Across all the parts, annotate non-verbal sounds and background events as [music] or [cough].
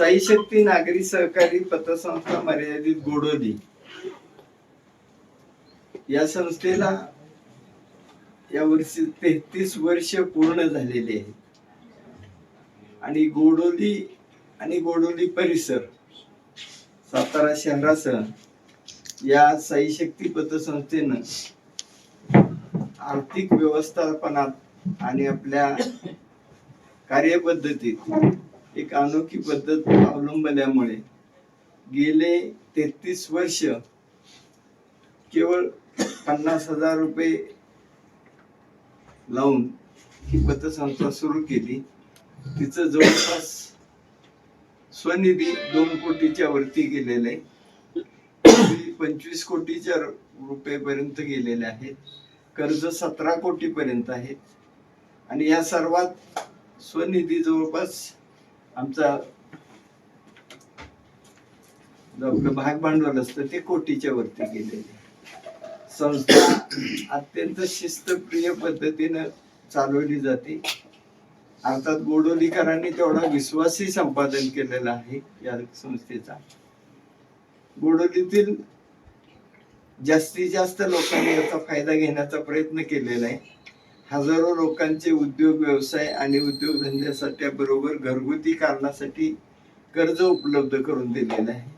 साई शक्ती नागरी सहकारी पतसंस्था मर्यादित गोडोली. या संस्थेला या वर्षी तेहतीस वर्ष पूर्ण झालेले आहेत. आणि गोडोली आणि गोडोली परिसर सातारा शहरासह या साई शक्ती पतसंस्थेनं आर्थिक व्यवस्थापनात आणि आपल्या कार्यपद्धतीत एक अनोखी पद्धत अवलंबल्यामुळे गेले तेहतीस वर्ष केवळ पन्नास हजार रुपये लावून ही पतसंस्था सुरू केली. तिचं जवळपास स्वनिधी दोन कोटीच्या वरती गेलेलं आहे. पंचवीस कोटीच्या रुपयेपर्यंत गेलेले आहेत. कर्ज सतरा कोटी पर्यंत आहेत आणि या सर्वात स्वनिधी जवळपास आमचा जो आपलं भाग भांडवल असतं ते कोटीच्या वरती गेलेले. संस्था अत्यंत शिस्तप्रिय पद्धतीनं चालवली जाते. अर्थात गोडोलीकरांनी तेवढा विश्वासही संपादन केलेला आहे या संस्थेचा. गोडोलीतील जास्तीत जास्त लोकांनी याचा फायदा घेण्याचा प्रयत्न केलेला आहे. हजारो लोकांचे उद्योग व्यवसाय आणि उद्योगधंद्यासाठी बरोबर घरगुती कारणासाठी कर्ज उपलब्ध करून दिलेलं आहे.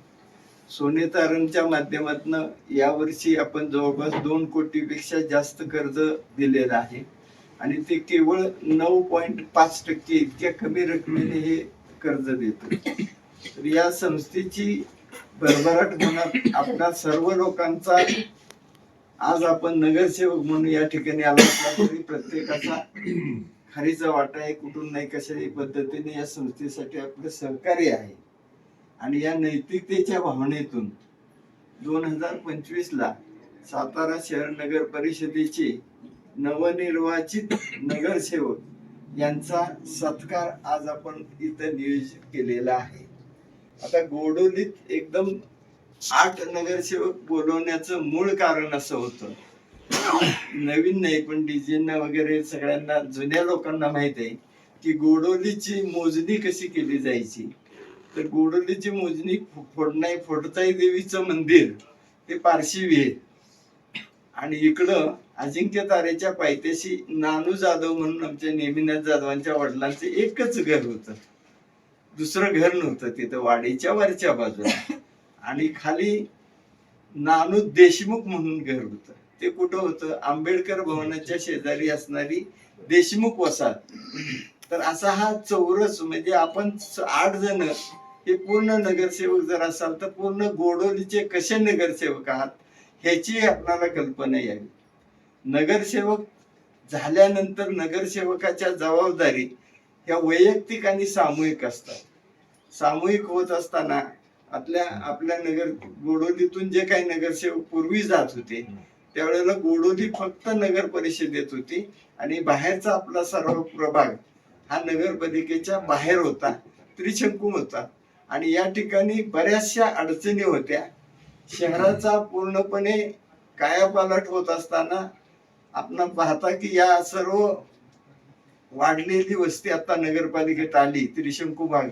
सोने तारणच्या माध्यमातून यावर्षी आपण जवळपास दोन कोटीपेक्षा जास्त कर्ज दिलेलं आहे. आणि ते केवळ नऊ पॉईंट पाच टक्के इतक्या कमी रकमेने हे कर्ज देतो. तर या संस्थेची भरभराट होणार आपल्या सर्व लोकांचा आज आपण नगरसेवक म्हणून या ठिकाणी आलो असला तरी प्रत्येकाचा खारीचा वाटा आहे कुठून नाही कशाही पद्धतीने या संस्थेसाठी आपलं सहकार्य आहे. आणि या नैतिकतेच्या भावनेतून दोन हजार पंचवीसला सातारा शहर नगर परिषदेचे नवनिर्वाचित नगरसेवक यांचा सत्कार आज आपण इथं नियोजित केलेला आहे. आता गोडोलीत एकदम आठ नगरसेवक बोलवण्याचं मूळ कारण असं होतं. नवीन नाही पण डीजेना वगैरे सगळ्यांना जुन्या लोकांना माहीत आहे की गोडोलीची मोजणी कशी केली जायची? तर गोडोलीची मोजणी फोडणाई फोडताई देवीचं मंदिर ते पारशी विहीर. आणि इकडं अजिंक्य तारेच्या पायथ्याशी नानू जाधव म्हणून आमच्या नेमिनाथ जाधवांच्या वडिलांचं एकच घर होतं. दुसरं घर नव्हतं तिथं वाडीच्या वरच्या बाजूला. आणि खाली नानू देशमुख म्हणून घर होतं. ते कुठं होतं? आंबेडकर भवनाच्या शेजारी असणारी देशमुख वसाहत. तर असा हा चौरस म्हणजे आपण स- आठ जण हे पूर्ण नगरसेवक जर असाल तर पूर्ण गोडोलीचे कसे नगरसेवक आहात ह्याची आपल्याला कल्पना यावी. नगरसेवक झाल्यानंतर नगरसेवकाच्या जबाबदारी ह्या वैयक्तिक आणि सामूहिक असतात. सामूहिक होत असताना आपल्या आपल्या नगर गोडोलीतून जे काही नगरसेवक पूर्वी जात होते त्यावेळेला गोडोली फक्त नगर परिषदेत होती आणि बाहेरचा आपला सर्व प्रभाग हा नगरपालिकेच्या बाहेर होता त्रिशंकू होता. आणि या ठिकाणी बऱ्याचशा अडचणी होत्या. शहराचा पूर्णपणे कायापालट होत असताना आपण पाहता की या सर्व वाढलेली वस्ती आता नगरपालिकेत आली त्रिशंकू भाग.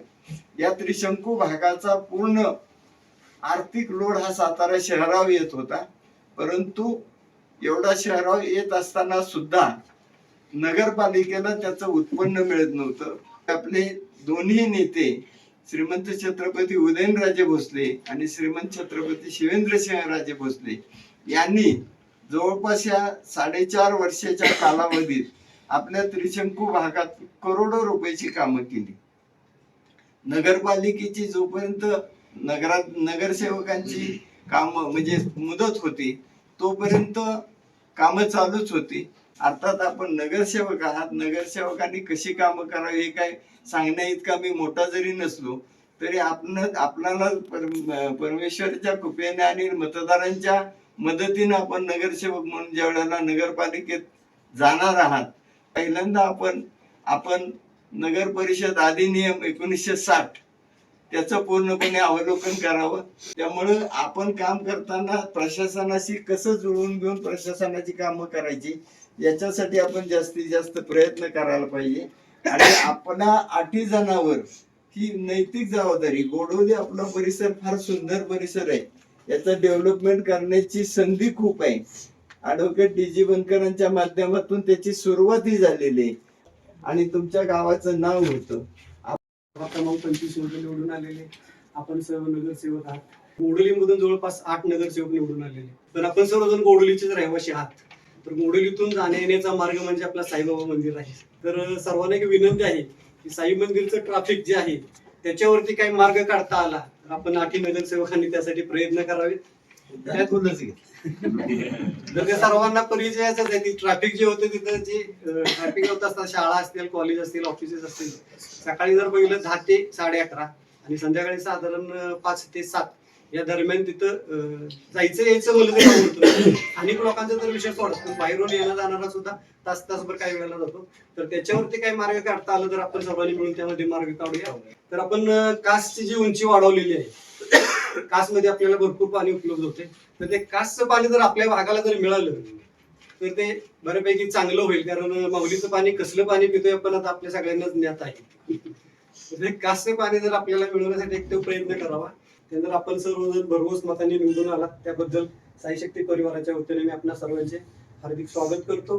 या त्रिशंकू भागाचा पूर्ण आर्थिक लोड हा सातारा शहरावर येत होता. परंतु एवढा शहरावर येत असताना सुद्धा नगरपालिकेला त्याचं उत्पन्न मिळत नव्हतं. आपले दोन्ही नेते श्रीमंत छत्रपती उदयनराजे भोसले आणि श्रीमंत छत्रपती शिवेंद्रसिंहराजे भोसले यांनी जवळपास या साडेचार वर्षाच्या कालावधीत आपल्या त्रिशंकू भागात करोडो रुपयाची कामं केली. नगरपालिकेची जोपर्यंत नगरात नगरसेवकांची काम म्हणजे मुदत होती तोपर्यंत कामं चालूच होती. अर्थात आपण नगरसेवक आहात नगरसेवकांनी कशी कामं करावी हे काय सांगण्या इतका मी मोठा जरी नसलो तरी आपण आपल्याला परमेश्वरच्या कृपेने आणि मतदारांच्या मदतीने आपण नगरसेवक म्हणून ज्या वेळेला नगरपालिकेत जाणार आहात पहिल्यांदा आपण आपण नगर परिषद अधिनियम एकोणीसशे साठ. त्याचं पूर्णपणे अवलोकन करावं. त्यामुळं आपण काम करताना प्रशासनाशी कसं जुळवून घेऊन प्रशासनाची कामं करायची याच्यासाठी आपण जास्तीत जास्त प्रयत्न करायला पाहिजे. आणि आपल्या आठी जणांवर ही नैतिक जबाबदारी गोडोली आपला परिसर फार सुंदर परिसर आहे. याचा डेव्हलपमेंट करण्याची संधी खूप आहे. ऍडव्होकेट डी जी बनकरांच्या माध्यमातून त्याची सुरुवातही झालेली आहे. आणि तुमच्या गावाचं नाव होतं. मग पंचवीसमध्ये निवडून आलेले. आपण सर्व नगरसेवक आहात. गोडोलीमधून जवळपास आठ नगरसेवक निवडून आलेले. तर आपण सर्वजण गोडोलीचेच रहिवासी आहात. तर गोडोलीतून जाण्या येण्याचा मार्ग म्हणजे आपला साईबाबा मंदिर आहे. तर सर्वांना एक विनंती आहे की साई मंदिरचं ट्राफिक जे आहे त्याच्यावरती काही मार्ग काढता आला तर आपण आठी नगरसेवकांनी त्यासाठी प्रयत्न करावेत करावे [laughs] तर ते सर्वांना परिचयाच आहे. ती ट्रॅफिक जे होते तिथं जे ट्रॅफिक होत असतात शाळा असतील कॉलेज असतील ऑफिसेस असतील सकाळी जर बघितलं दहा ते साडे अकरा आणि संध्याकाळी साधारण पाच ते सात या दरम्यान तिथं जायचं यायचं म्हणलं तरी अनेक लोकांचा तर विषय सोडत पण बाहेरून येणं जाणारा सुद्धा तास तासभर काही वेळेला जातो. तर त्याच्यावरती काही मार्ग काढता आलं तर आपण सर्वांनी मिळून त्यामध्ये मार्ग काढूया. तर आपण कासची जी उंची वाढवलेली आहे कासमध्ये आपल्याला भरपूर पाणी उपलब्ध होते. तर ते कासचं पाणी जर आपल्या भागाला जर मिळालं तर ते बऱ्यापैकी चांगलं होईल. कारण माऊलीचं पाणी कसलं पाणी पितोय आपण आता आपल्या सगळ्यांनाच ज्ञात आहे. ते कासचं पाणी जर आपल्याला मिळवण्यासाठी एक तो प्रयत्न करावा. त्यानंतर आपण सर्वजण भरघोस मतांनी निवडून आलात. त्याबद्दल साई शक्ती परिवाराच्या वतीने मी आपल्या सर्वांचे हार्दिक स्वागत करतो.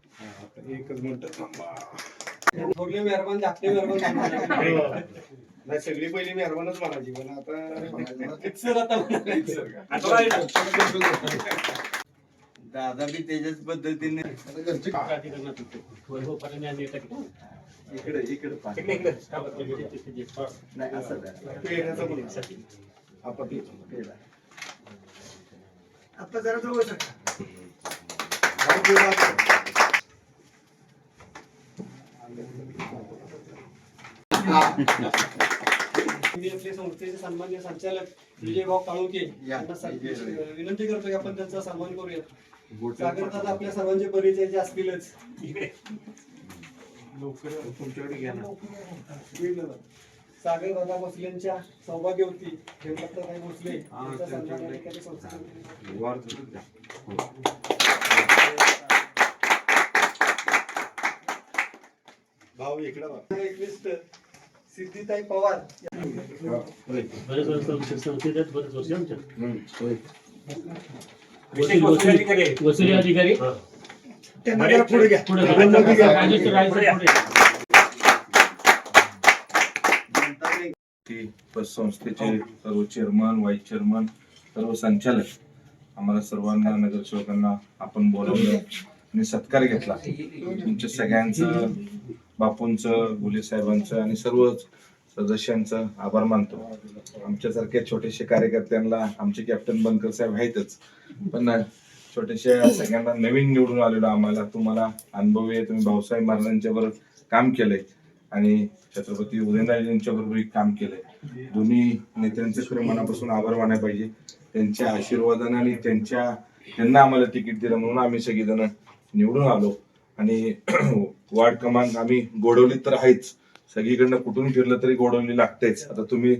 झाला आहे. थोरले मेहरबान धाकटे मेहरबान नाही सगळी पहिली मेहरबानच म्हणायची पण आता फिक्सर आता दादा बी त्याच्याच पद्धतीने इकडे इकडे पाहा. नाही असं करा. पेढ्याचा मुलगा. आपण पेढा. आता जरा जवळ सरका. मी आपले संस्थेचे सन्मान्य संचालक विजय भाऊ काळुके. यांना विनंती करतो की आपण त्यांचा सन्मान करूयात. सागर आपल्या सर्वांचे परिचयाचे असतीलच. सागर दादा भोसलेंच्या सौभाग्यवती हेमलताई भोसले यांचा सन्मान संस्थेने भाऊ इकडे बघ. सिद्धिताई पवार. बरेच वर्ष संस्थेत आहेत, बरेच वर्ष आमच्या. विशेष वसुली अधिकारी आहेत. वसुली अधिकारी. त्यांना जरा पुढे घ्या. पुढे मध्ये घ्या. राजेश रायचं पुढे. जनता ती संस्थेचे सर्व चेअरमन व्हाईस चेअरमन सर्व संचालक आम्हाला सर्वांना नगरसेवकांना आपण बोलवलं आणि सत्कार घेतला. तुमच्या सगळ्यांचं बापूंचं गुले साहेबांचं आणि सर्वच सदस्यांचं आभार मानतो. आमच्यासारख्या छोटेसे कार्यकर्त्यांना आमचे कॅप्टन बनकर साहेब आहेतच. पण छोट्याशा सगळ्यांना नवीन निवडून आलेलो आम्हाला. तुम्हाला अनुभवी आहे तुम्ही भाऊसाहेब महाराजांच्या बरोबर काम केलंय. आणि छत्रपती उदयनराजेंच्या बरोबर काम केलंय. दोन्ही नेत्यांचे खरं मनापासून आभार मानायला पाहिजे. त्यांच्या आशीर्वादाने आणि त्यांच्या त्यांना आम्हाला तिकीट दिलं म्हणून आम्ही सगळेजण निवडून आलो. आणि [clears throat] वार्ड क्रमांक आम्ही गोडवलीत तर आहेच. सगळीकडनं कुठून फिरलं तरी गोडवली लागतेच. आता तुम्ही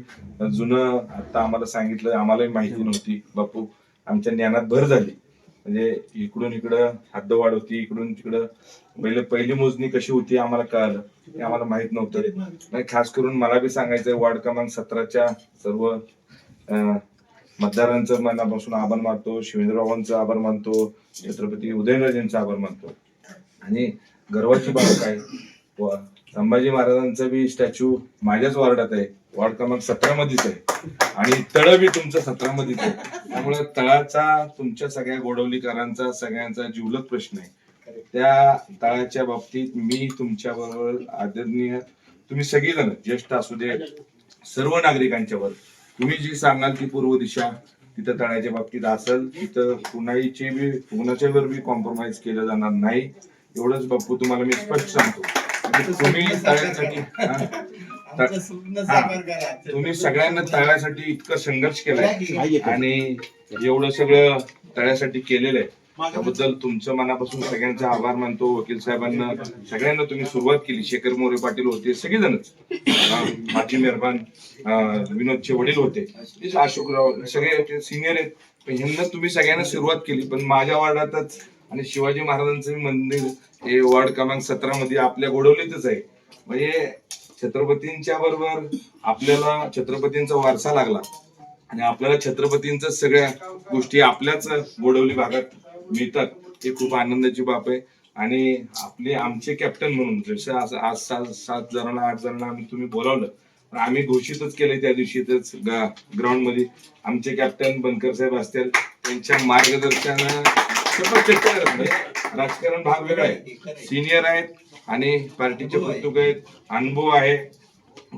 जुनं आता आम्हाला सांगितलं आम्हालाही माहिती नव्हती. बापू आमच्या ज्ञानात भर झाली. म्हणजे इकडून इकडं हद्दवाढ होती इकडून तिकडं पहिले पहिली मोजणी कशी होती आम्हाला कळालं. ते आम्हाला माहीत नव्हतं. खास करून मला बी सांगायचंय वार्ड क्रमांक सतराच्या सर्व मतदारांचं मनापासून आभार मानतो शिवेंद्ररावांचं आभार मानतो छत्रपती उदयनराजेंचा आभार मानतो. आणि गर्वाची बाब काय? व संभाजी महाराजांचा बी स्टॅच्यू माझ्याच वार्डात आहे. वार्ड क्रमांक सतरा मध्येच आहे. आणि तळ बी तुमचं सतरा मध्येच आहे. त्यामुळे तळाचा तुमच्या सगळ्या गोडवलीकरांचा सगळ्यांचा जिवलग प्रश्न आहे. त्या तळाच्या बाबतीत मी तुमच्या बरोबर आदरणीय तुम्ही सगळेजण ज्येष्ठ असू दे सर्व नागरिकांच्यावर तुम्ही जी सांगाल ती पूर्व दिशा तिथं तळाच्या बाबतीत असेल तिथं कुणाचे बी कुणाच्या बी कॉम्प्रोमाइज केलं जाणार नाही. एवढंच बाप्पू तुम्हाला मी स्पष्ट सांगतो. तुम्ही तळ्यासाठी हा? तुम्ही सगळ्यांना तळ्यासाठी इतकं संघर्ष केलाय. आणि एवढं सगळं तळ्यासाठी केलेलं आहे. त्याबद्दल तुमचं मनापासून सगळ्यांचा आभार मानतो. वकील साहेबांना सगळ्यांना तुम्ही सुरुवात केली. शेखर मोरे पाटील होते सगळेजणच. माजी मेहरबान विनोदचे वडील होते. अशोकराव सगळे सिनियर आहेत. पण ह्यांना तुम्ही सगळ्यांना सुरुवात केली. पण माझ्या वार्डातच आणि शिवाजी महाराजांचं मंदिर हे वार्ड क्रमांक सतरा मध्ये आपल्या गोडवलीतच आहे. म्हणजे छत्रपतींच्या बरोबर आपल्याला छत्रपतींचा वारसा लागला. आणि आपल्याला छत्रपतींच सगळ्या गोष्टी आपल्याच गोडवली भागात मिळतात. हे खूप आनंदाची बाब आहे. आणि आपले आमचे कॅप्टन म्हणून जसं आज आज सात सात जणांना आठ जणांना आम्ही तुम्ही बोलावलं पण आम्ही घोषितच केले त्या दिवशीच ग्राउंडमध्ये. आमचे कॅप्टन बनकर साहेब असतील त्यांच्या मार्गदर्शना राजकारण भाग वेगळा आहे. सिनियर आहेत आणि पार्टीचे प्रमुख आहेत अनुभव आहे.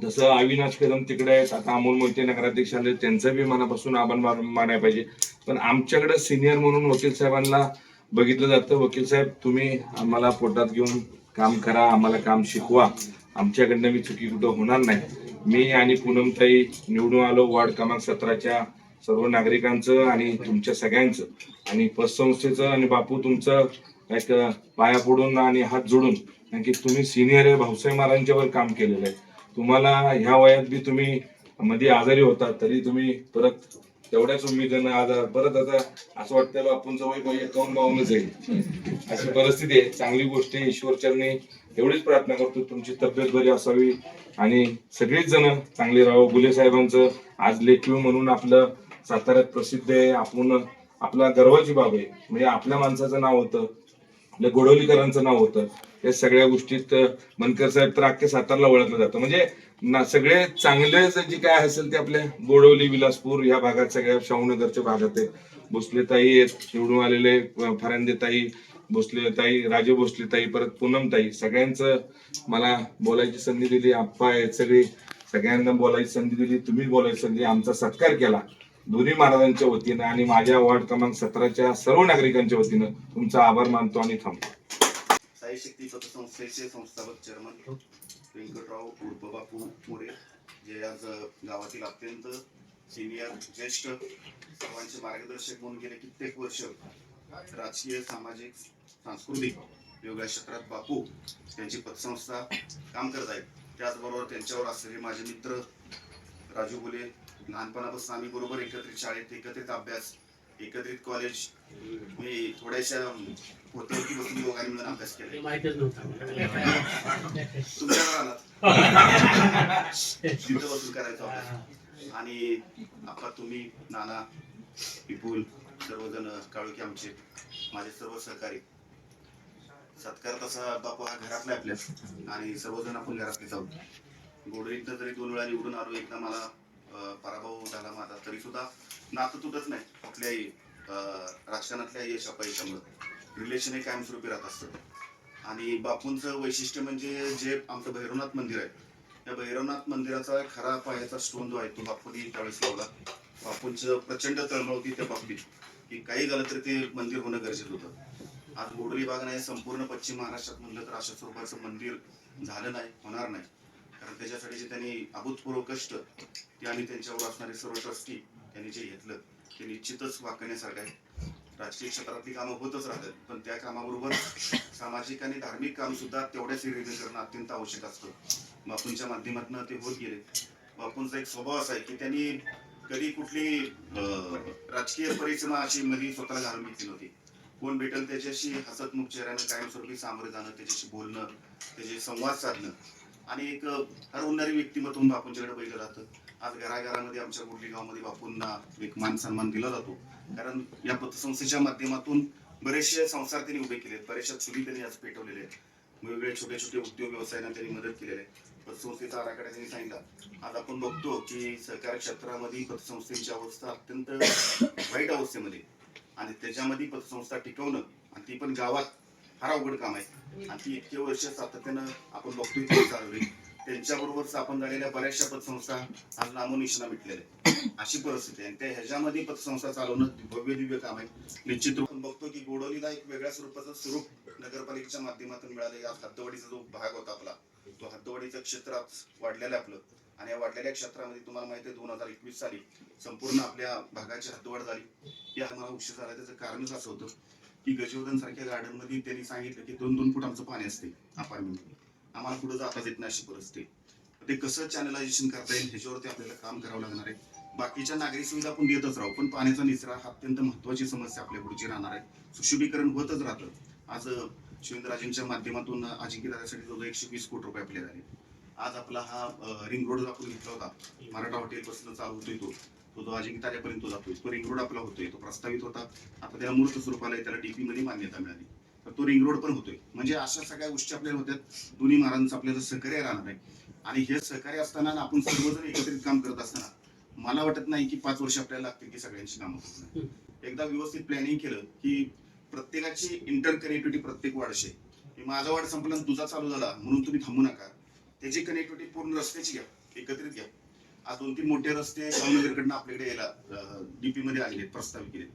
जसं अविनाश कदम तिकडे आहेत आता अमोल मोहिते नगराध्यक्ष आले त्यांचं बी मनापासून आभार मान- मानायला पाहिजे. पण आमच्याकडे सिनियर म्हणून वकील साहेबांना बघितलं जातं. वकील साहेब तुम्ही आम्हाला पोटात घेऊन काम करा आम्हाला काम शिकवा. आमच्याकडनं मी चुकी कुठं होणार नाही. मी आणि पूनमताई निवडून आलो वार्ड क्रमांक सतराच्या सर्व नागरिकांचं आणि तुमच्या सगळ्यांचं आणि पतसंस्थेचं आणि बापू तुमचं एक पाया पडून आणि हात जोडून कारण की तुम्ही सिनियर आहे भाऊसाहेब महाराजांच्यावर काम केलेलं आहे. तुम्हाला ह्या वयात बी तुम्ही मध्ये आजारी होता तरी तुम्ही परत तेवढ्याच उमेदीनं आजार परत आता असं वाटतं बापूंचं वय वय एकावन्न बाहूनच जाईल. अशी परिस्थिती आहे. चांगली गोष्ट आहे. ईश्वरचरणी एवढीच प्रार्थना करतो. तुमची तब्येत बरी असावी आणि सगळेच जण चांगले राहो. गुले साहेबांचं आज लेखीव म्हणून आपलं साताऱ्यात प्रसिद्ध आहे. आपण आपला गर्वाची बाब आहे. म्हणजे आपल्या माणसाचं नाव होतं. आपल्या गोडवलीकरांचं नाव होतं. या सगळ्या गोष्टीत मनकर साहेब तर अख्ख्या सातारला ओळखलं जातं. म्हणजे ना सगळे चांगले जे काय असेल ते आपल्या गोडवली विलासपूर या भागात सगळ्या शाहूनगरच्या भागात आहे भोसले ताई आहेत निवडून आलेले अं, फरांदे ताई भोसले ताई राजे भोसले ताई परत पूनम ताई सगळ्यांचं मला बोलायची संधी दिली. आप्पा आहेत सगळी. सगळ्यांना बोलायची संधी दिली. तुम्ही बोलायची संधी. आमचा सत्कार केला. दोन्ही महाराजांच्या वतीनं आणि माझ्या वार्ड क्रमांक सतराच्या सर्व नागरिकांच्या वतीनं तुमचा आभार मानतो आणि थांबतो. साई शक्ती पतसंस्थेचे संस्थापक चेअरमन व्यंकटराव उर्फ बापू मोरे जे आज गावातील अत्यंत सिनियर ज्येष्ठ सर्वांचे मार्गदर्शक म्हणून गेले कित्येक वर्ष राजकीय सामाजिक सांस्कृतिक वेगळ्या क्षेत्रात बापू त्यांची पतसंस्था काम करत आहेत. त्याचबरोबर त्यांच्यावर असलेले माझे मित्र राजू गुले लहानपणापासून आम्ही बरोबर एकत्रित शाळेत एकत्रित अभ्यास एकत्रित कॉलेज मी थोड्याशा होते बसून दोघांनी मिळून अभ्यास केला. तुमच्या तिथं [laughs] बसून करायचो अभ्यास. आणि आपला तुम्ही नाना विपुल सर्वजण काळोखी आमचे माझे सर्व सहकारी. सत्कार तसा बापू हा घरातला आपल्या आणि सर्वजण आपण घरातलेच आहोत गोडईतनं जरी दोन वेळा निवडून आलो एकदा मला पराभव झाला माझा तरी सुद्धा नातं तुटत नाही. कुठल्याही अं, राजकारणातल्या यश अपयशामुळे. रिलेशन हे कायमस्वरूपी राहत असतं. आणि बापूंचं वैशिष्ट्य म्हणजे जे आमचं भैरवनाथ मंदिर आहे या भैरवनाथ मंदिराचा खरा पायाचा स्टोन जो आहे तो बापूंनी त्यावेळेस लावला. बापूंचं प्रचंड तळमळ होती त्या बाबतीत की काही झालं तरी ते मंदिर होणं गरजेचं होतं. आज गोडली बाग नाही संपूर्ण पश्चिम महाराष्ट्रात म्हणलं तर अशा स्वरूपाचं मंदिर झालं नाही होणार नाही. कारण त्याच्यासाठी जे त्यांनी अभूतपूर्व कष्ट ते आणि त्यांच्यावर असणारे सर्व ट्रस्टी त्यांनी जे घेतलं ते निश्चितच वाकण्यासारखं आहे. राजकीय क्षेत्रातली कामं होतच राहतात पण त्या कामाबरोबर सामाजिक आणि धार्मिक काम सुद्धा तेवढ्याच रिलेशन करणं अत्यंत आवश्यक असतं. बापूंच्या माध्यमातून ते होत गेले बापूंचा एक स्वभाव असा आहे की त्यांनी कधी कुठली राजकीय परिसीमा अशी मध्ये स्वतःला घालून घेतली नव्हती. कोण भेटेल त्याच्याशी हसतमुख चेहऱ्यानं कायमस्वरूपी सामोरे जाणं त्याच्याशी बोलणं त्याचे संवाद साधणं आणि एक हरवणारी व्यक्तिमत्व बापूंच्याकडे पहिलं जातं आज घराघरामध्ये आमच्या कुठली गावामध्ये बापूंना एक मान सन्मान दिला जातो. कारण या पतसंस्थेच्या माध्यमातून बरेचसे संसार त्यांनी उभे केलेत. बऱ्याचशा चुली त्यांनी आज पेटवलेल्या आहेत. वेगवेगळ्या छोटे छोटे उद्योग व्यवसायांना त्यांनी मदत केलेली आहे. पतसंस्थेचा आराखडा त्यांनी सांगितला. आज आपण बघतो की सहकार क्षेत्रामध्ये पतसंस्थेची अवस्था अत्यंत वाईट अवस्थेमध्ये. आणि त्याच्यामध्ये पतसंस्था टिकवणं आणि ती पण गावात फार अवघड काम आहे. आणि ती इतके वर्ष सातत्यानं आपण बघतोय चालवली त्यांच्याबरोबर स्थापन झालेल्या बऱ्याचशा पतसंस्था आज नामोनिशना मिटलेल्या आहेत. अशी परिस्थिती आहे. आणि त्या ह्याच्यामध्ये पतसंस्था चालवणं भव्य दिव्य काम आहे. निश्चित रूप बघतो की गोडवलीला एक वेगळ्या स्वरूपाचं स्वरूप नगरपालिकेच्या माध्यमातून मिळालं आज हद्दवाडीचा जो भाग होता आपला तो हद्दवाडीचं क्षेत्र आज वाढलेलं आपलं. आणि या वाढलेल्या क्षेत्रामध्ये तुम्हाला माहिती आहे दोन हजार एकवीस साली संपूर्ण आपल्या भागाची हद्दवाढ झाली. या मला उशीर झाला. त्याचं कारणच असं होतं? की गजवर्धन सारख्या गार्डनमध्ये त्यांनी सांगितलं की दोन दोन फूट आमचं पाणी असते अपार्टमेंट आम्हाला पुढे जाताच येत नाही अशी परिस्थिती ते कसं चॅनलायझेशन करता येईल ह्याच्यावरती आपल्याला काम करावं लागणार आहे. बाकीच्या नागरिक सुविधा आपण देतच राहू पण पाण्याचा निचरा हा अत्यंत महत्वाची समस्या आपल्या पुढची राहणार आहे. सुशोभीकरण होतच राहतं. आज शिवेंद्रराजेंच्या माध्यमातून अजिंक्यदारासाठी जवळ एकशे वीस कोटी रुपये आपले झाले. आज आपला हा रिंग रोड आपण घेतला होता. मराठा हॉटेल पासून चालू होतोय तो. तो जो अजिंक्यताऱ्यापर्यंत जातोय तो रिंग रोड आपला होतोय तो प्रस्तावित होता. आता त्याला मूर्त स्वरूपाला त्याला डीपी मध्ये मान्यता मिळाली. तर तो रिंग रोड पण होतोय. म्हणजे अशा सगळ्या गोष्टी आपल्याला होत्यात. दोन्ही महाराजांचं आपल्याला सहकार्य राहणार आहे. आणि हे सहकार्य असताना आपण सर्वजण एकत्रित काम करत असताना मला वाटत नाही की पाच वर्ष आपल्याला लागतील की सगळ्यांची कामं एकदा व्यवस्थित प्लॅनिंग केलं की प्रत्येकाची इंटर कनेक्टिव्हिटी प्रत्येक वाढशे. माझा वाढ संपला तुझा चालू झाला. म्हणून तुम्ही थांबू नका. त्याची कनेक्टिव्हिटी पूर्ण रस्त्याची घ्या. एकत्रित घ्या. आज दोन तीन मोठे रस्ते जामनगरकडनं आपल्याकडे यायला डीपी मध्ये आलेले प्रस्ताव प्रस्तावित केले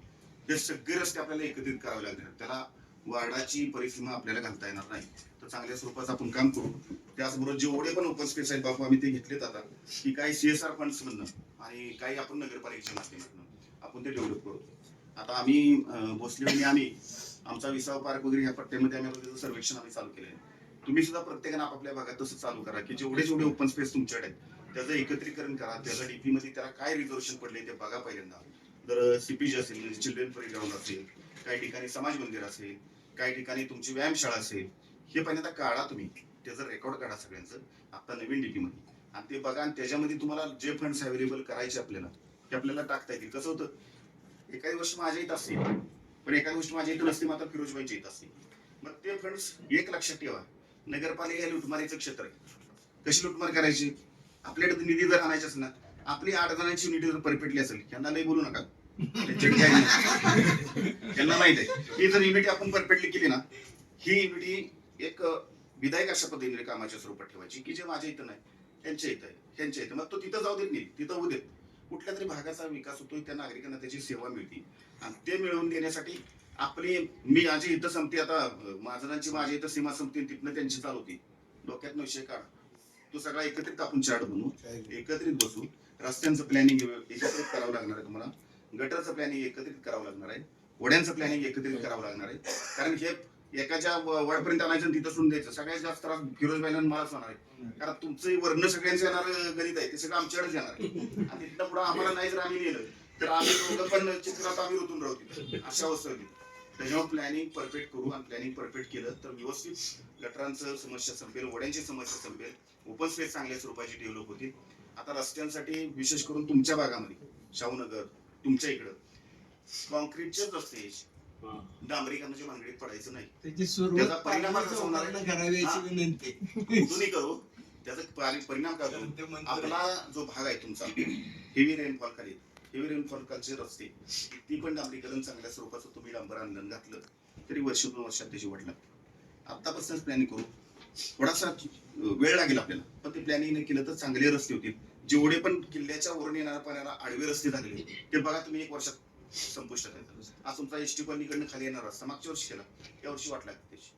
हे सगळे रस्ते आपल्याला एकत्रित करावे लागणार. त्याला वार्डाची परिसीमा आपल्याला घालता येणार नाही. तर चांगल्या स्वरूपाचं आपण काम करू. त्याचबरोबर जेवढे पण ओपन स्पेस आहेत बापू आम्ही ते घेतलेत आता. की काही सीएसआर फंड्स मधनं आणि काही आपण नगरपालिकेच्या माध्यमातून आपण ते डेव्हलप करू. आता आम्ही भोसले आम्ही आमचा विसाव पार्क वगैरे या पट्ट्यामध्ये आम्ही सर्वेक्षण आम्ही चालू केलं आहे तुम्ही सुद्धा प्रत्येकानं आपापल्या भागात तसं चालू करा की जेवढे जेवढे ओपन स्पेस तुमच्याकडे आहेत त्याचं एकत्रीकरण करा. त्याचं डीपी मध्ये त्याला काय रिझर्वेशन पडले ते बघा पहिल्यांदा. जर सीपीजी असेल म्हणजे चिल्ड्रन प्लेग्राऊंड असेल काही ठिकाणी समाज मंदिर असेल काही ठिकाणी तुमची व्यायामशाळा असेल हे पहिल्यांदा काढा तुम्ही. त्याचं रेकॉर्ड काढा सगळ्यांचं. आता नवीन डीपी मध्ये. आणि ते बघा आणि त्याच्यामध्ये तुम्हाला जे फंड्स अवेलेबल करायचे आपल्याला ते आपल्याला टाकता येतील. कसं होतं? एखादी गोष्ट माझ्या इथं असते. पण एखादी गोष्ट माझ्या इथं नसते मात्र फिरोजबाईच्या इथं असते. मग ते फंड्स एक लक्षात ठेवा. नगरपालिका हे लुटमारीचं क्षेत्र आहे. कशी लुटमार करायची? आपल्याकडे निधी जर आणायची असेल ना आपली आठ जणांची युनिटी जर परफेक्टली असेल यांना नाही बोलू नका. त्यांना माहीत आहे. ही जर युनिटी आपण परफेक्टली केली ना ही युनिटी एक विधायक अशा पद्धतीने कामाच्या स्वरूपात ठेवायची की जे माझ्या इथं नाही त्यांच्या इथं आहे त्यांच्या इथं. मग तो तिथं जाऊ देत नाही तिथं होऊ देत. कुठल्या तरी भागाचा विकास होतोय त्या नागरिकांना त्याची सेवा मिळते. आणि ते मिळवून देण्यासाठी आपली मी माझी इथं संपते आता अं, माझ्या इथं सीमा संपते तिथनं त्यांची चालू होती. डोक्यात विषय काढा. तो सगळा एकत्रित आपण चार्ट बनवू. एकत्रित बसू. रस्त्यांचं प्लॅनिंग एकत्रित करावं लागणार आहे तुम्हाला. गटरचं प्लॅनिंग एकत्रित करावं लागणार आहे. वड्यांचं प्लॅनिंग एकत्रित करावं लागणार आहे. कारण हे एकाच्या वडपर्यंत आणायचं आणि तिथं सोडून द्यायचं. सगळ्यात जास्त त्रास फिरोज आणि मलाच होणार आहे. कारण तुमचं वर्ण सगळ्यांचं येणार गणित आहे. ते सगळं आमच्याकडेच येणार आहे. आणि तिथनं पुढे आम्हाला नाही जर आम्ही नेलं तर आम्ही दोघं पण चित्रात आम्ही ऋतून राहू तिथं. अशा अवस्था होती. त्याच्यामुळे प्लॅनिंग परफेक्ट करू आणि प्लॅनिंग परफेक्ट केलं तर व्यवस्थित गटरांचं समस्या संपेल वड्यांची समस्या संपेल. ओपन स्पेस चांगल्या स्वरूपाची डेव्हलप होतील आता रस्त्यांसाठी विशेष करून तुमच्या भागामध्ये शाहूनगर तुमच्या इकडं कॉन्क्रीटचेच रस्ते. डांबरीकरणाच्या भानगडीत पडायचं नाही. त्याची परिणाम विनंती. करू. त्याचा परि- परिणाम काय आपला जो भाग आहे तुमचा हेवी रेनफॉल खाली हेवी रेनफॉल खालचे रस्ते ती पण डांबरीकरण चांगल्या स्वरूपाचं तुम्ही डांबर आणलं घातलं. तरी वर्ष दोन वर्षात त्याची वाट लागते. आतापासूनच प्लॅनिंग करू. थोडासा वेळ लागेल आपल्याला. पण ते प्लॅनिंग केलं तर चांगले रस्ते होतील. जेवढे पण किल्ल्याच्या वरून येणाऱ्या पाण्याला आडवे रस्ते झालेले ते बघा तुम्ही एक वर्षात संपुष्टात येतात. आज तुमचा एस टी कॉलनीकडनं खाली येणार रस्ता मागच्या वर्षी केला. या वर्षी वाट लागते त्याची?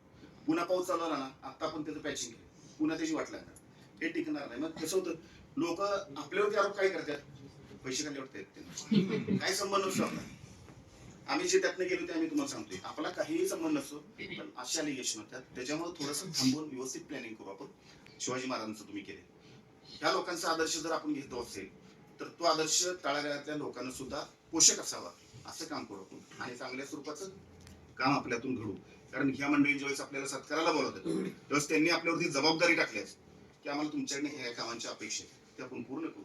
पुन्हा पाऊस चालू आला ना आता पण त्याचं पॅचिंग केलं पुन्हा त्याची वाट लागणार. हे टिकणार नाही. मग कसं होतं लोक आपल्यावरती आरोप काय करतात? पैसे खाली वाटतात काय संबंध नसतो आपला. आम्ही जे त्यातनं गेलो ते आम्ही तुम्हाला सांगतोय. आपला काहीही संबंध नसतो पण अशा लिगेशन होत्यात त्याच्यामुळे थोडंसं थांबून व्यवस्थित प्लॅनिंग करू आपण. शिवाजी महाराजांचं तुम्ही केले ह्या लोकांचा आदर्श जर आपण घेतो असेल तर तो आदर्श तळागाळातल्या लोकांना सुद्धा पोषक असावा. असं काम करू आपण. आणि चांगल्या स्वरूपाचं काम आपल्यातून घडू. कारण ह्या मंडळी ज्यावेळेस आपल्याला सत्काराला बोलवतात त्यावेळेस त्यांनी आपल्यावरती जबाबदारी टाकली की आम्हाला तुमच्याकडे ह्या कामांच्या अपेक्षा आहे. ते आपण पूर्ण करू.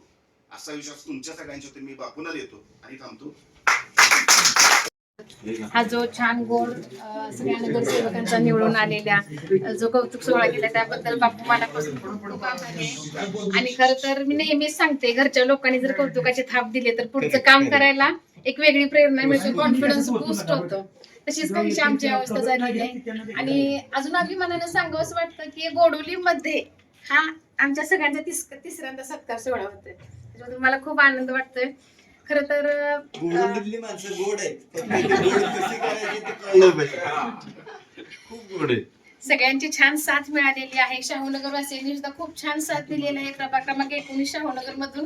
असा विश्वास तुमच्या सगळ्यांच्या मी बापूंना देतो आणि थांबतो. हा जो छान गोड सगळ्या नगरसेवकांचा निवडून आलेल्या जो कौतुक सोहळा केला त्याबद्दल बापू मला खूप आभारी आहे. आणि खर तर मी नेहमीच सांगते घरच्या लोकांनी जर कौतुकाचे थाप दिले तर पुढचं काम करायला एक वेगळी प्रेरणा मिळते कॉन्फिडन्स बूस्ट होतो. तशीच काहीशी आमची अवस्था झालेली आहे. आणि अजून अभिमानानं सांगावं असं वाटतं की गोडोलीमध्ये हा आमच्या सगळ्यांचा तिस तिसऱ्यांदा सत्कार सोहळा होतोय. त्याच्यामध्ये मला खूप आनंद वाटतोय. खर तर गोडमधली माणसं गोड आहेत. फक्त ती [laughs] गोड कशी करायची ते कळलं पाहिजे खूप गोड आहे. सगळ्यांची छान साथ मिळालेली आहे. शाहूनगर वासियांनी सुद्धा खूप छान साथ दिलेला आहे. प्रभाग क्रमांक एकोणीस शाहूनगर मधून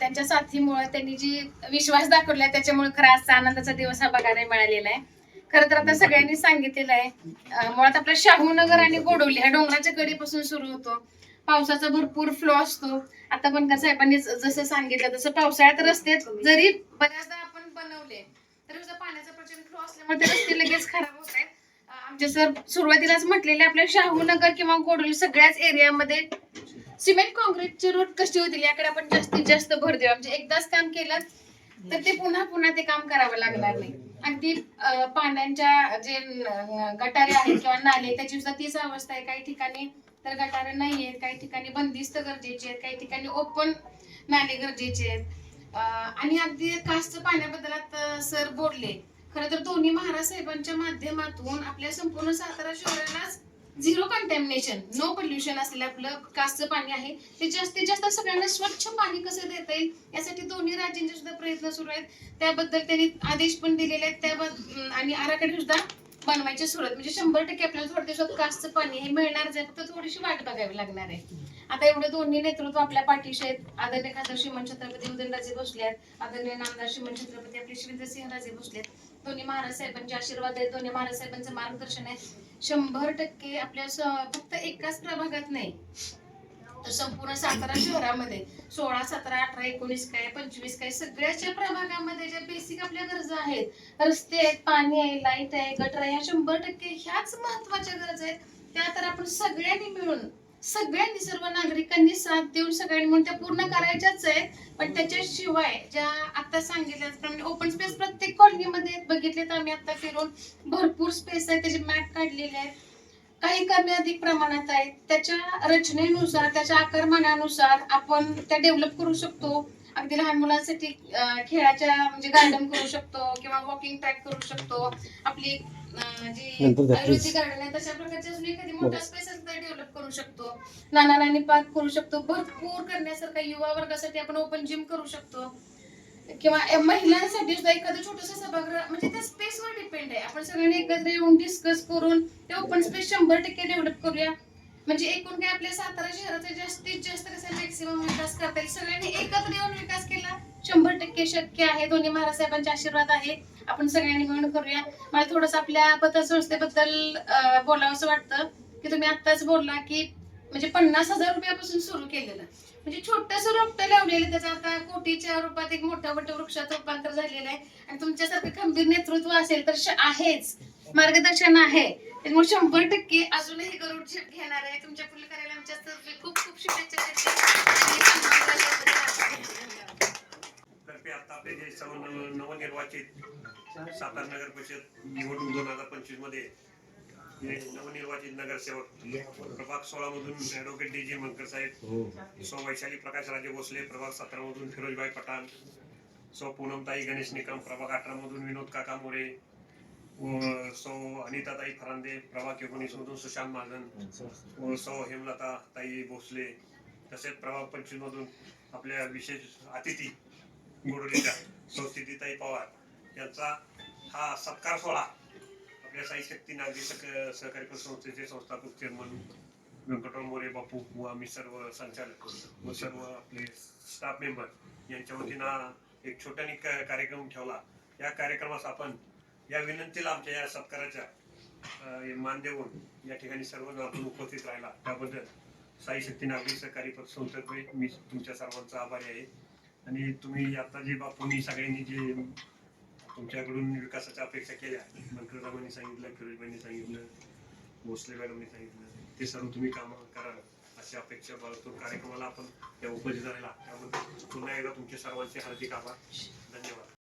त्यांच्या साथीमुळे त्यांनी जी विश्वास दाखवला त्याच्यामुळे खरा आजचा आनंदाचा दिवस हा बघायला मिळालेला आहे. खरं तर आता सगळ्यांनी सांगितलेलं आहे मुळात आपला शाहूनगर आणि गोडवली ह्या डोंगराच्या कडेपासून सुरू होतो. पावसाचा भरपूर फ्लो असतो. आता पण का साहेबांनी जसं सांगितलं तसं पावसाळ्यात रस्ते जरी बऱ्याचदा आपण बनवले तरी सुद्धा पाण्याचा प्रचंड फ्लो असल्यामुळे ते रस्ते लगेच खराब होत आहेत. आमचे सर सुरुवातीलाच म्हटलेले आपल्या शाहूनगर किंवा कोडोली सगळ्याच एरियामध्ये सिमेंट कॉन्क्रीटचे रोड कसे होतील याकडे आपण जास्तीत जास्त भर देऊ. म्हणजे एकदाच काम केलं तर ते पुन्हा पुन्हा ते काम करावं लागणार नाही. अगदी पाण्याच्या जे गटारे आहेत किंवा नाले त्याची सुद्धा तीच अवस्था आहे. काही ठिकाणी तर गटारे नाही आहेत काही ठिकाणी बंदिस्त गरजेचे आहेत काही ठिकाणी ओपन नाले गरजेचे आहेत. आणि अगदी कासचं पाण्याबद्दल आता सर बोलले. खरं तर दोन्ही महाराज साहेबांच्या माध्यमातून आपल्या संपूर्ण सातारा शहरालाच झिरो कंटॅमिनेशन नो पोल्युशन असलेलं आपलं कासचं पाणी आहे. ते जास्तीत जास्त सगळ्यांना स्वच्छ पाणी कसं देता येईल यासाठी दोन्ही राज्यांचे सुद्धा प्रयत्न सुरू आहेत. त्याबद्दल त्यांनी आदेश पण दिलेले आहेत. त्याबद्दल आणि आराखडे सुद्धा बनवायची सुरुवात. म्हणजे शंभर टक्के आपल्याला थोड्या दिवसात कासचं पाणी हे मिळणारच आहे फक्त थोडीशी वाट बघावी लागणार आहे. आता एवढे दोन्ही नेतृत्व आपल्या पाठीशी आहेत. आदरणीय खासदार श्रीमंत छत्रपती उदयनराजे भोसले आहेत. आदरणीय नामदार श्रीमंत छत्रपती आपले शिवेंद्रसिंहराजे भोसले आहेत. दोन्ही महाराज साहेबांचे आशीर्वाद आहेत दोन्ही महाराज साहेबांचं मार्गदर्शन आहे. शंभर टक्के आपल्या फक्त एकाच प्रभागात नाही. तर संपूर्ण सातारा शहरामध्ये सोळा सतरा अठरा एकोणीस काय पंचवीस काय सगळ्याच्या प्रभागामध्ये ज्या बेसिक आपल्या गरजा आहेत रस्ते आहेत पाणी आहे लाइट आहे गटर आहे ह्या शंभर टक्के ह्याच महत्त्वाच्या गरजा आहेत. त्या तर आपण सगळ्यांनी मिळून सगळ्यांनी सर्व नागरिकांनी साथ देऊन सगळ्यांनी म्हणून त्या पूर्ण करायच्याच आहेत. पण त्याच्याशिवाय ज्या आता सांगितल्याप्रमाणे ओपन स्पेस प्रत्येक कॉलनीमध्ये बघितलेत आम्ही आता फिरून भरपूर स्पेस आहे त्याचे मॅप काढलेले आहेत. काही कमी अधिक प्रमाणात आहेत. त्याच्या रचनेनुसार त्याच्या आकारमानानुसार आपण त्या डेव्हलप करू शकतो. अगदी लहान मुलांसाठी खेळाच्या म्हणजे गार्डन करू शकतो किंवा वॉकिंग ट्रॅक करू शकतो. आपली जी गार्डन आहे तशा प्रकारचे एखादी मोठा स्पेस डेव्हलप करू शकतो. नाना नानी पार्क करू शकतो. भरपूर करण्यासारखा युवा वर्गासाठी आपण ओपन जिम करू शकतो. किंवा महिलांसाठी सुद्धा एखादं छोटस सभागृह म्हणजे त्या स्पेसवर डिपेंड आहे. आपण सगळ्यांनी एकत्र येऊन डिस्कस करून ते ओपन स्पेस शंभर टक्के डेव्हलप करूया. म्हणजे एकूण काय आपल्या सातारा शहराचा जास्तीत जास्त कसा मॅक्सिमम विकास करता येईल? सगळ्यांनी एकत्र येऊन विकास केला शंभर टक्के शक्य आहे. दोन्ही महाराज साहेबांचे आशीर्वाद आहे. आपण सगळ्यांनी मिळून करूया. मला थोडस आपल्या पतसंस्थेबद्दल बोलावंसं वाटतं की तुम्ही आत्ताच बोलला की म्हणजे पन्नास हजार रुपयापासून सुरू केलेलं. म्हणजे छोटस रोपटं लावलेलं त्याचं आता कोटीच्या रूपात एक मोठ्या मोठ्या वृक्षात रूपांतर झालेलं आहे. आणि तुमच्यासारखं खंबीर नेतृत्व असेल तर आहेच. मार्गदर्शन आहे. त्यामुळे शंभर टक्के अजूनही गरुड घेणार आहे. तुमच्यापुढे करायला आमच्या खूप खूप शुभेच्छा आता आपले जे सर्व नवनिर्वाचित सातारा नगर परिषद निवडणूक दोन हजार पंचवीसमध्ये नवनिर्वाचित नगरसेवक प्रभाग सोळा मधून ऍडव्होकेट डी जे मंकर साहेब सौ वैशाली प्रकाश राजे भोसले प्रभाग सतरा मधून फिरोजभाई पठाण सौ पूनमताई गणेश निकम प्रभाग अठरा मधून विनोद काका मोरे सौ अनिताताई फरांदे प्रभाग एकोणीस मधून सुशांत महाजन सौ हेमलता ताई भोसले तसेच प्रभाग पंचवीस मधून आपल्या विशेष अतिथी गोडोलीच्या सौस्थितीताई पवार यांचा हा सत्कार सोहळा आपल्या साई शक्ती नागरी सहकारी संस्थेचे संस्थापक चेअरमन व्यंकटराव मोरे बापू व आम्ही सर्व संचालक व सर्व आपले स्टाफ मेंबर यांच्या वतीनं एक छोट्याने कार्यक्रम ठेवला. या कार्यक्रमास आपण या विनंतीला आमच्या या सत्काराच्या अं, मान देऊन या ठिकाणी सर्व आपण उपस्थित राहिला. त्याबद्दल साई शक्ती नागरी सहकारी पतसंस्थेतर्फे मी तुमच्या सर्वांचा आभारी आहे. आणि तुम्ही आता जे बापूंनी सगळ्यांनी जे तुमच्याकडून विकासाच्या अपेक्षा केल्या. मंत्रीरामांनी सांगितलं फिरोजबाईंनी सांगितलं भोसले मॅडमनी सांगितलं. ते सर्व तुम्ही काम कराल अशी अपेक्षा बाळगतो कार्यक्रमाला आपण त्या उपस्थित राहिला त्याबद्दल पुन्हा एकदा तुमचे सर्वांचे हार्दिक आभार. धन्यवाद.